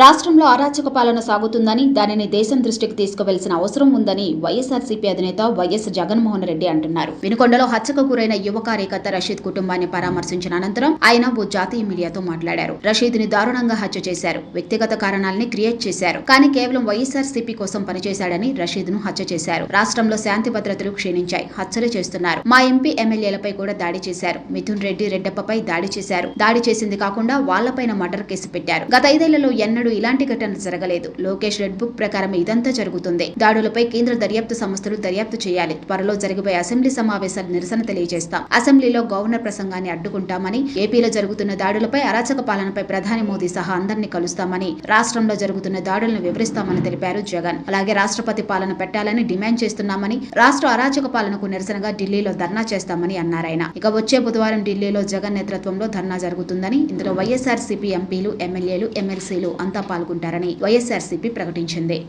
రాష్ట్రంలో అరాచక పాలన సాగుతుందని దానిని దేశం దృష్టికి తీసుకువెళ్సిన అవసరం ఉందని వైఎస్ఆర్సీపీ అధినేత వైఎస్ జగన్మోహన్ రెడ్డి అంటున్నారు. వినుకొండలో హత్యకు గురైన యువ కార్యకర్త రషీద్ కుటుంబాన్ని పరామర్శించిన అనంతరం ఆయన ఓ జాతీయ మీడియాతో మాట్లాడారు. రషీద్ని దారుణంగా హత్య చేశారు. వ్యక్తిగత కారణాలని క్రియేట్ చేశారు. కానీ కేవలం వైఎస్ఆర్సీపీ కోసం పనిచేశాడని రషీద్ను హత్య చేశారు. రాష్ట్రంలో శాంతి భద్రతలు క్షీణించాయి. హత్యలు చేస్తున్నారు. మా ఎంపీ ఎమ్మెల్యేలపై కూడా దాడి చేశారు. మిథున్ రెడ్డి రెడ్డప్పపై దాడి చేశారు. దాడి చేసింది కాకుండా వాళ్ళపైన మర్డర్ కేసు పెట్టారు. గత ఐదేళ్ళలో ఎన్నడూ ఇలాంటి ఘటన జరగలేదు. లోకేష్ రెడ్ బుక్ ప్రకారం ఇదంతా జరుగుతుంది. దాడులపై కేంద్ర దర్యాప్తు సంస్థలు దర్యాప్తు చేయాలి. త్వరలో జరిగిపోయే అసెంబ్లీ సమావేశాలు నిరసన తెలియజేస్తాం. అసెంబ్లీలో గవర్నర్ ప్రసంగాన్ని అడ్డుకుంటామని ఏపీలో జరుగుతున్న దాడులపై అరాచక పాలనపై ప్రధాని మోదీ సహా అందరినీ కలుస్తామని రాష్ట్రంలో జరుగుతున్న దాడులను వివరిస్తామని తెలిపారు జగన్. అలాగే రాష్ట్రపతి పాలన పెట్టాలని డిమాండ్ చేస్తున్నామని రాష్ట్ర అరాచక పాలనకు నిరసనగా ఢిల్లీలో ధర్నా చేస్తామని అన్నారాయన ఇక వచ్చే బుధవారం ఢిల్లీలో జగన్ నేతృత్వంలో ధర్నా జరుగుతుందని ఇందులో వైఎస్ఆర్సీపీ ఎంపీలు ఎమ్మెల్యేలు ఎమ్మెల్సీలు అంతా పాల్గొంటారని వైఎస్ఆర్సీపీ ప్రకటించింది.